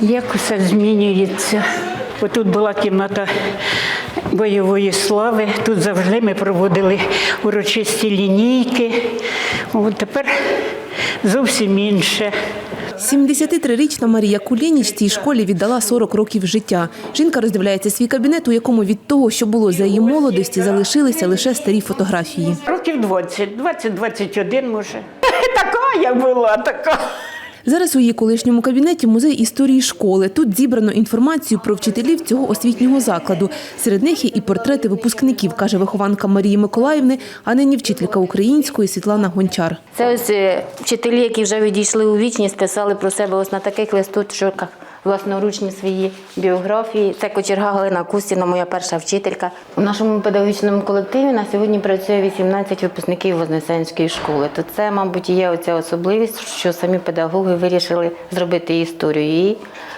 Як усе змінюється. Отут була кімната бойової слави. Тут завжди ми проводили урочисті лінійки. От тепер зовсім інше. 73-річна Марія Кулініч цій школі віддала 40 років життя. Жінка роздивляється свій кабінет, у якому від того, що було за її молодості, залишилися лише старі фотографії. Років 20, 20-21 може. Така я була, така. Зараз у її колишньому кабінеті музей історії школи. Тут зібрано інформацію про вчителів цього освітнього закладу. Серед них є і портрети випускників, каже вихованка Марії Миколаївни, а нині вчителька української Світлана Гончар. Це ось е, вчителі, які вже відійшли у вічність, писали про себе ось на таких листочках власноручні свої біографії. Це кочерга Галина Кустіна, моя перша вчителька. У нашому педагогічному колективі на сьогодні працює 18 випускників Вознесенської школи. То це, мабуть, є оця особливість, що самі педагоги вирішили зробити історію. І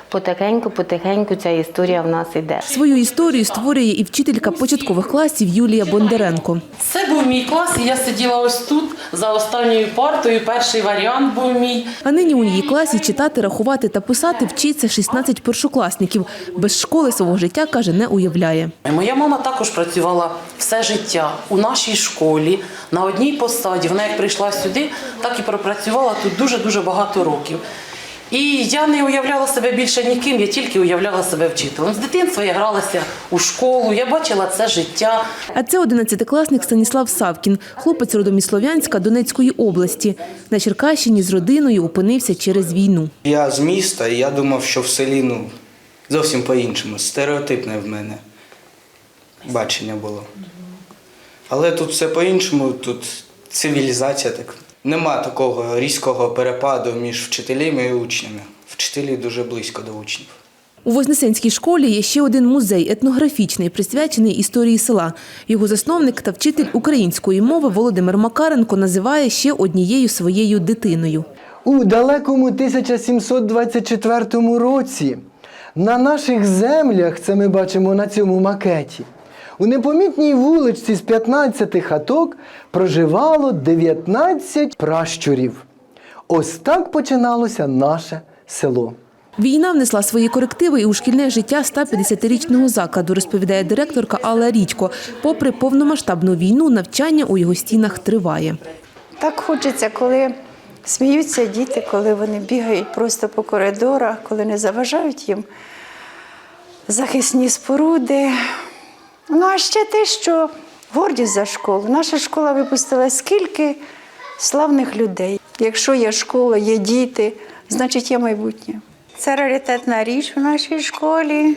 потихеньку, потихеньку ця історія в нас іде. Свою історію створює і вчителька початкових класів Юлія Бондаренко. Це був мій клас, і я сиділа ось тут за останньою партою. Перший варіант був мій. А нині у її класі читати, рахувати та писати вчиться 16 першокласників. Без школи свого життя, каже, не уявляє. Моя мама також працювала все життя у нашій школі на одній посаді. Вона як прийшла сюди, так і пропрацювала тут дуже дуже багато років. І я не уявляла себе більше ніким, я тільки уявляла себе вчителем. З дитинства я гралася у школу, я бачила це життя. А це 11-класник Станіслав Савкін, хлопець родом із Слов'янська Донецької області. На Черкащині з родиною опинився через війну. Я з міста, і я думав, що в селі ну, зовсім по-іншому. Стереотипне в мене бачення було. Але тут все по-іншому, тут цивілізація так. Нема такого різкого перепаду між вчителями і учнями. Вчителі дуже близько до учнів. У Вознесенській школі є ще один музей етнографічний, присвячений історії села. Його засновник та вчитель української мови Володимир Макаренко називає ще однією своєю дитиною. У далекому 1724 році на наших землях, це ми бачимо на цьому макеті, у непомітній вуличці з 15 хаток проживало 19 пращурів. Ось так починалося наше село. Війна внесла свої корективи і у шкільне життя 150-річного закладу, розповідає директорка Алла Рідько. Попри повномасштабну війну, навчання у його стінах триває. Так хочеться, коли сміються діти, коли вони бігають просто по коридорах, коли не заважають їм захисні споруди. Ну, а ще те, що гордість за школу. Наша школа випустила скільки славних людей. Якщо є школа, є діти, значить є майбутнє. Це раритетна річ в нашій школі.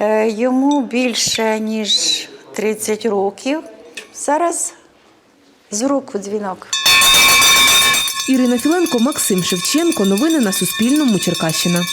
Е, Йому більше, ніж 30 років. Зараз з руку дзвінок. Ірина Філенко, Максим Шевченко. Новини на Суспільному. Черкащина.